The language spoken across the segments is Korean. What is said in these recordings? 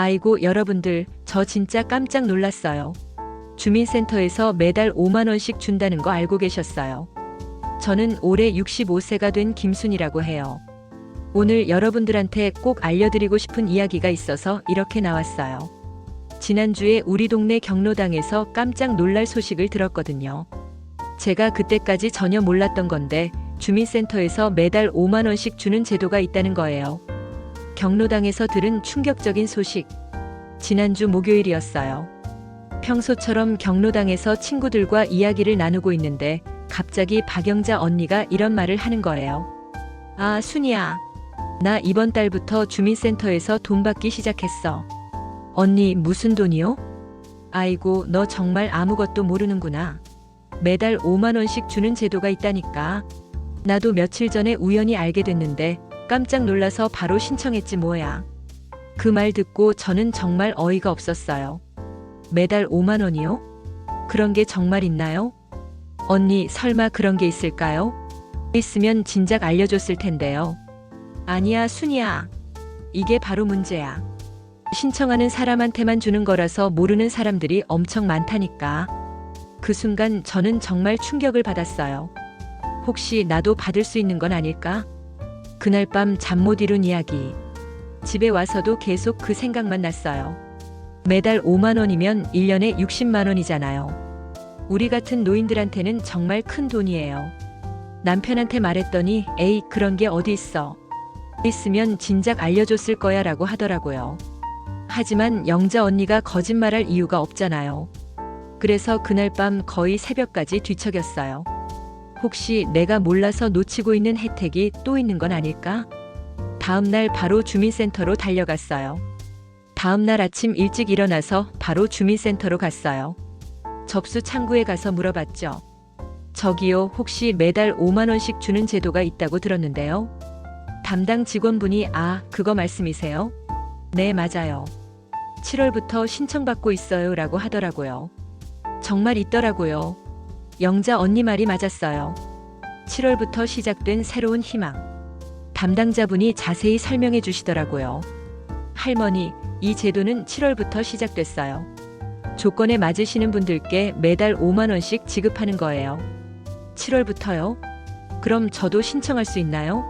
아이고, 여러분들, 저 진짜 깜짝 놀랐어요. 주민센터에서 매달 5만원씩 준다는 거 알고 계셨어요. 저는 올해 65세가 된 김순이라고 해요. 오늘 여러분들한테 꼭 알려드리고 싶은 이야기가 있어서 이렇게 나왔어요. 지난주에 우리 동네 경로당에서 깜짝 놀랄 소식을 들었거든요. 제가 그때까지 전혀 몰랐던 건데 주민센터에서 매달 5만원씩 주는 제도가 있다는 거예요. 경로당에서 들은 충격적인 소식. 지난주 목요일이었어요. 평소처럼 경로당에서 친구들과 이야기를 나누고 있는데 갑자기 박영자 언니가 이런 말을 하는 거예요. 아, 순이야. 나 이번 달부터 주민센터에서 돈 받기 시작했어. 언니, 무슨 돈이요? 아이고, 너 정말 아무것도 모르는구나. 매달 5만원씩 주는 제도가 있다니까. 나도 며칠 전에 우연히 알게 됐는데 깜짝 놀라서 바로 신청했지 뭐야. 그 말 듣고 저는 정말 어이가 없었어요. 매달 5만 원이요? 그런 게 정말 있나요? 언니, 설마 그런 게 있을까요? 있으면 진작 알려줬을 텐데요. 아니야, 순이야. 이게 바로 문제야. 신청하는 사람한테만 주는 거라서 모르는 사람들이 엄청 많다니까. 그 순간 저는 정말 충격을 받았어요. 혹시 나도 받을 수 있는 건 아닐까? 그날 밤 잠 못 이룬 이야기. 집에 와서도 계속 그 생각만 났어요. 매달 5만 원이면 1년에 60만 원이잖아요. 우리 같은 노인들한테는 정말 큰 돈이에요. 남편한테 말했더니 에이 그런 게 어디 있어. 있으면 진작 알려줬을 거야 라고 하더라고요. 하지만 영자 언니가 거짓말할 이유가 없잖아요. 그래서 그날 밤 거의 새벽까지 뒤척였어요. 혹시 내가 몰라서 놓치고 있는 혜택이 또 있는 건 아닐까? 다음날 바로 주민센터로 달려갔어요. 다음날 아침 일찍 일어나서 바로 주민센터로 갔어요. 접수 창구에 가서 물어봤죠. 저기요, 혹시 매달 5만원씩 주는 제도가 있다고 들었는데요. 담당 직원분이 아, 그거 말씀이세요? 네, 맞아요. 7월부터 신청받고 있어요 라고 하더라고요. 정말 있더라고요. 영자 언니 말이 맞았어요. 7월부터 시작된 새로운 희망. 담당자분이 자세히 설명해 주시더라고요. 할머니, 이 제도는 7월부터 시작됐어요. 조건에 맞으시는 분들께 매달 5만원씩 지급하는 거예요. 7월부터요? 그럼 저도 신청할 수 있나요?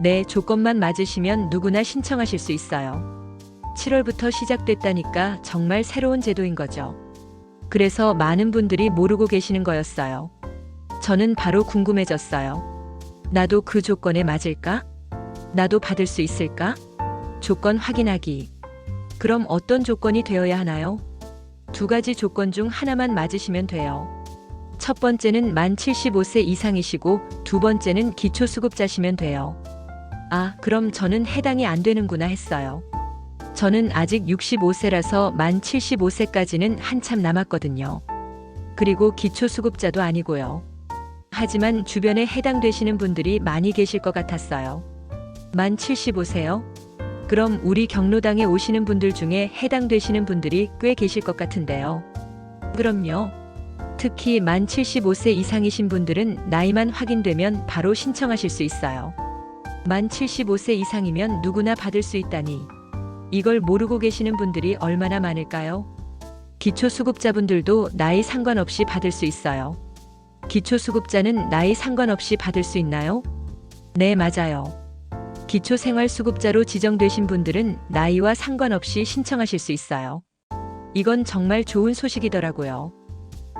네, 조건만 맞으시면 누구나 신청하실 수 있어요. 7월부터 시작됐다니까 정말 새로운 제도인 거죠. 그래서 많은 분들이 모르고 계시는 거였어요. 저는 바로 궁금해졌어요. 나도 그 조건에 맞을까? 나도 받을 수 있을까? 조건 확인하기. 그럼 어떤 조건이 되어야 하나요? 두 가지 조건 중 하나만 맞으시면 돼요. 첫 번째는 만 75세 이상이시고 두 번째는 기초수급자시면 돼요. 아, 그럼 저는 해당이 안 되는구나 했어요. 저는 아직 65세라서 만 75세까지는 한참 남았거든요. 그리고 기초수급자도 아니고요. 하지만 주변에 해당되시는 분들이 많이 계실 것 같았어요. 만 75세요? 그럼 우리 경로당에 오시는 분들 중에 해당되시는 분들이 꽤 계실 것 같은데요. 그럼요. 특히 만 75세 이상이신 분들은 나이만 확인되면 바로 신청하실 수 있어요. 만 75세 이상이면 누구나 받을 수 있다니. 이걸 모르고 계시는 분들이 얼마나 많을까요? 기초수급자분들도 나이 상관없이 받을 수 있어요. 기초수급자는 나이 상관없이 받을 수 있나요? 네, 맞아요. 기초생활수급자로 지정되신 분들은 나이와 상관없이 신청하실 수 있어요. 이건 정말 좋은 소식이더라고요.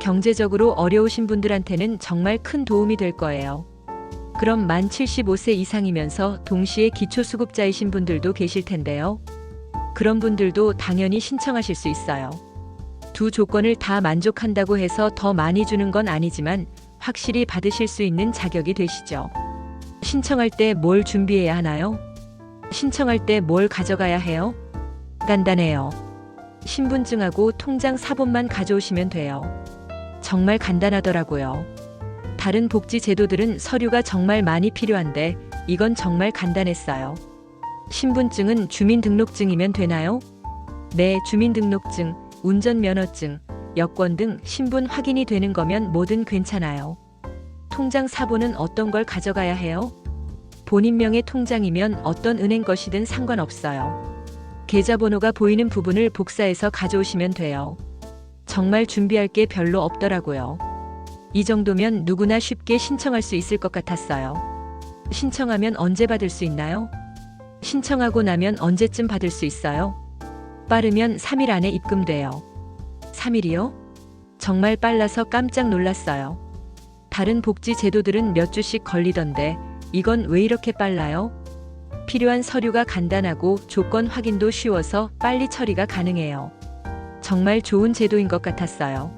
경제적으로 어려우신 분들한테는 정말 큰 도움이 될 거예요. 그럼 만 75세 이상이면서 동시에 기초수급자이신 분들도 계실 텐데요. 그런 분들도 당연히 신청하실 수 있어요. 두 조건을 다 만족한다고 해서 더 많이 주는 건 아니지만 확실히 받으실 수 있는 자격이 되시죠. 신청할 때 뭘 준비해야 하나요? 신청할 때 뭘 가져가야 해요? 간단해요. 신분증하고 통장 사본만 가져오시면 돼요. 정말 간단하더라고요. 다른 복지 제도들은 서류가 정말 많이 필요한데 이건 정말 간단했어요. 신분증은 주민등록증이면 되나요? 네, 주민등록증, 운전면허증, 여권 등 신분 확인이 되는 거면 뭐든 괜찮아요. 통장 사본은 어떤 걸 가져가야 해요? 본인 명의 통장이면 어떤 은행 것이든 상관없어요. 계좌번호가 보이는 부분을 복사해서 가져오시면 돼요. 정말 준비할 게 별로 없더라고요. 이 정도면 누구나 쉽게 신청할 수 있을 것 같았어요. 신청하면 언제 받을 수 있나요? 신청하고 나면 언제쯤 받을 수 있어요? 빠르면 3일 안에 입금돼요. 3일이요? 정말 빨라서 깜짝 놀랐어요. 다른 복지 제도들은 몇 주씩 걸리던데 이건 왜 이렇게 빨라요? 필요한 서류가 간단하고 조건 확인도 쉬워서 빨리 처리가 가능해요. 정말 좋은 제도인 것 같았어요.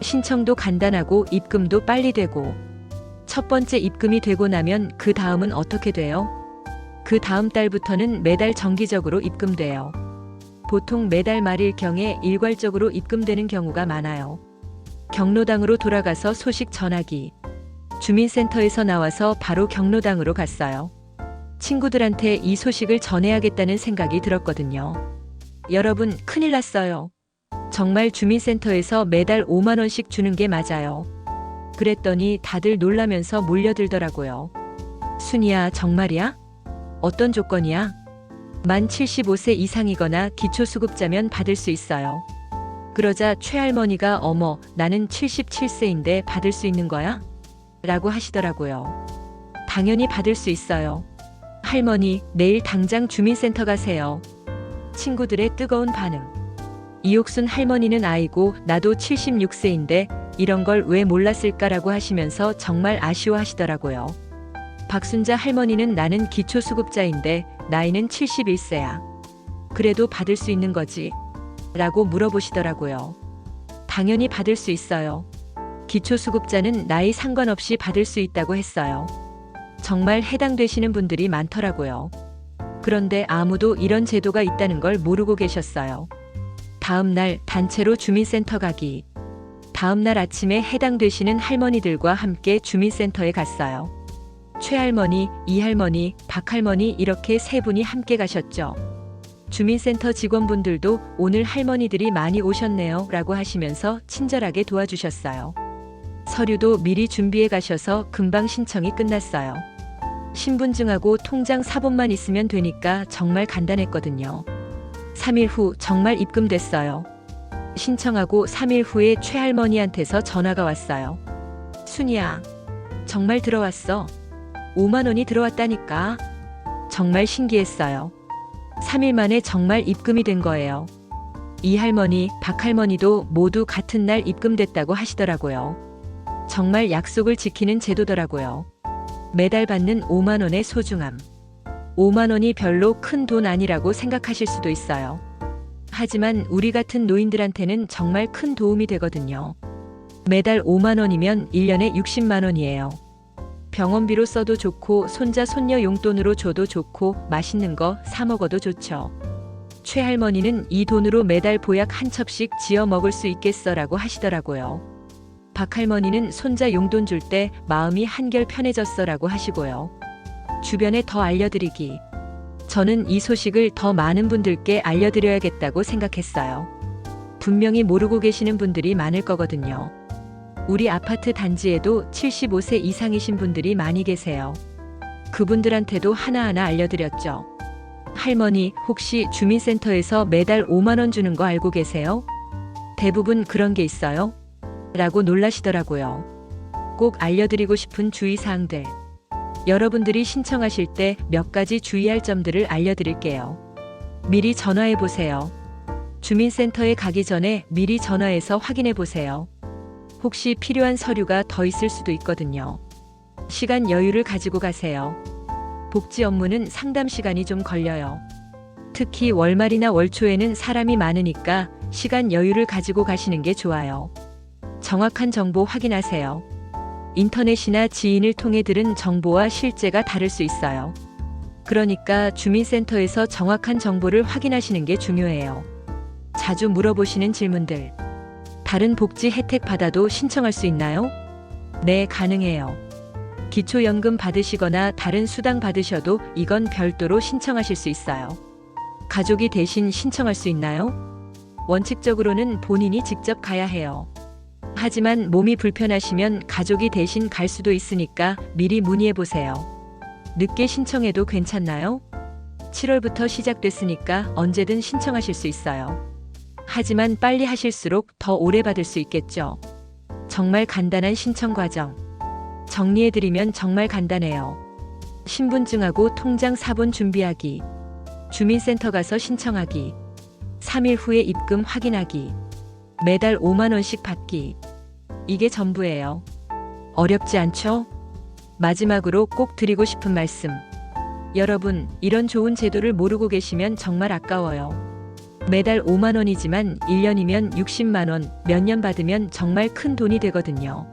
신청도 간단하고 입금도 빨리 되고 첫 번째 입금이 되고 나면 그 다음은 어떻게 돼요? 그 다음 달부터는 매달 정기적으로 입금돼요. 보통 매달 말일 경에 일괄적으로 입금되는 경우가 많아요. 경로당으로 돌아가서 소식 전하기. 주민센터에서 나와서 바로 경로당으로 갔어요. 친구들한테 이 소식을 전해야겠다는 생각이 들었거든요. 여러분, 큰일 났어요. 정말 주민센터에서 매달 5만원씩 주는 게 맞아요. 그랬더니 다들 놀라면서 몰려들더라고요. 순이야, 정말이야? 어떤 조건이야? 만 75세 이상이거나 기초수급자면 받을 수 있어요. 그러자 최할머니가 어머, 나는 77세인데 받을 수 있는 거야? 라고 하시더라고요. 당연히 받을 수 있어요. 할머니, 내일 당장 주민센터 가세요. 친구들의 뜨거운 반응. 이옥순 할머니는 아이고, 나도 76세인데 이런 걸 왜 몰랐을까라고 하시면서 정말 아쉬워하시더라고요. 박순자 할머니는 나는 기초수급자인데 나이는 71세야. 그래도 받을 수 있는 거지. 라고 물어보시더라고요. 당연히 받을 수 있어요. 기초수급자는 나이 상관없이 받을 수 있다고 했어요. 정말 해당되시는 분들이 많더라고요. 그런데 아무도 이런 제도가 있다는 걸 모르고 계셨어요. 다음 날 단체로 주민센터 가기. 다음 날 아침에 해당되시는 할머니들과 함께 주민센터에 갔어요. 최할머니, 이할머니, 박할머니 이렇게 세 분이 함께 가셨죠. 주민센터 직원분들도 오늘 할머니들이 많이 오셨네요 라고 하시면서 친절하게 도와주셨어요. 서류도 미리 준비해 가셔서 금방 신청이 끝났어요. 신분증하고 통장 사본만 있으면 되니까 정말 간단했거든요. 3일 후 정말 입금됐어요. 신청하고 3일 후에 최할머니한테서 전화가 왔어요. 순이야, 정말 들어왔어. 5만 원이 들어왔다니까. 정말 신기했어요. 3일 만에 정말 입금이 된 거예요. 이 할머니, 박 할머니도 모두 같은 날 입금됐다고 하시더라고요. 정말 약속을 지키는 제도더라고요. 매달 받는 5만 원의 소중함. 5만 원이 별로 큰 돈 아니라고 생각하실 수도 있어요. 하지만 우리 같은 노인들한테는 정말 큰 도움이 되거든요. 매달 5만 원이면 1년에 60만 원이에요. 병원비로 써도 좋고 손자 손녀 용돈으로 줘도 좋고 맛있는 거 사 먹어도 좋죠. 최할머니는 이 돈으로 매달 보약 한 첩씩 지어 먹을 수 있겠어라고 하시더라고요. 박할머니는 손자 용돈 줄 때 마음이 한결 편해졌어라고 하시고요. 주변에 더 알려드리기. 저는 이 소식을 더 많은 분들께 알려드려야겠다고 생각했어요. 분명히 모르고 계시는 분들이 많을 거거든요. 우리 아파트 단지에도 75세 이상이신 분들이 많이 계세요. 그분들한테도 하나하나 알려드렸죠. 할머니, 혹시 주민센터에서 매달 5만원 주는 거 알고 계세요? 대부분 그런 게 있어요? 라고 놀라시더라고요. 꼭 알려드리고 싶은 주의사항들. 여러분들이 신청하실 때 몇 가지 주의할 점들을 알려드릴게요. 미리 전화해 보세요. 주민센터에 가기 전에 미리 전화해서 확인해 보세요. 혹시 필요한 서류가 더 있을 수도 있거든요. 시간 여유를 가지고 가세요. 복지 업무는 상담 시간이 좀 걸려요. 특히 월말이나 월초에는 사람이 많으니까 시간 여유를 가지고 가시는 게 좋아요. 정확한 정보 확인하세요. 인터넷이나 지인을 통해 들은 정보와 실제가 다를 수 있어요. 그러니까 주민센터에서 정확한 정보를 확인하시는 게 중요해요. 자주 물어보시는 질문들. 다른 복지 혜택 받아도 신청할 수 있나요? 네, 가능해요. 기초연금 받으시거나 다른 수당 받으셔도 이건 별도로 신청하실 수 있어요. 가족이 대신 신청할 수 있나요? 원칙적으로는 본인이 직접 가야 해요. 하지만 몸이 불편하시면 가족이 대신 갈 수도 있으니까 미리 문의해 보세요. 늦게 신청해도 괜찮나요? 7월부터 시작됐으니까 언제든 신청하실 수 있어요. 하지만 빨리 하실수록 더 오래 받을 수 있겠죠. 정말 간단한 신청 과정. 정리해드리면 정말 간단해요. 신분증하고 통장 사본 준비하기. 주민센터 가서 신청하기. 3일 후에 입금 확인하기. 매달 5만원씩 받기. 이게 전부예요. 어렵지 않죠? 마지막으로 꼭 드리고 싶은 말씀. 여러분, 이런 좋은 제도를 모르고 계시면 정말 아까워요. 매달 5만 원이지만 1년이면 60만 원, 몇 년 받으면 정말 큰 돈이 되거든요.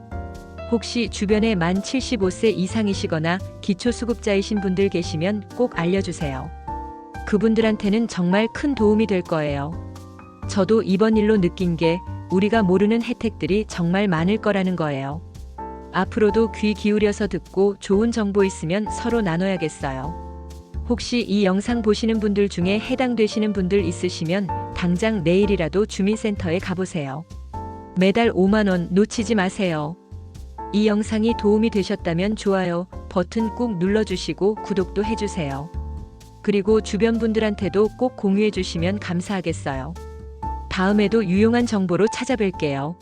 혹시 주변에 만 75세 이상이시거나 기초수급자이신 분들 계시면 꼭 알려주세요. 그분들한테는 정말 큰 도움이 될 거예요. 저도 이번 일로 느낀 게 우리가 모르는 혜택들이 정말 많을 거라는 거예요. 앞으로도 귀 기울여서 듣고 좋은 정보 있으면 서로 나눠야겠어요. 혹시 이 영상 보시는 분들 중에 해당되시는 분들 있으시면 당장 내일이라도 주민센터에 가보세요. 매달 5만원 놓치지 마세요. 이 영상이 도움이 되셨다면 좋아요 버튼 꾹 눌러주시고 구독도 해주세요. 그리고 주변 분들한테도 꼭 공유해 주시면 감사하겠어요. 다음에도 유용한 정보로 찾아뵐게요.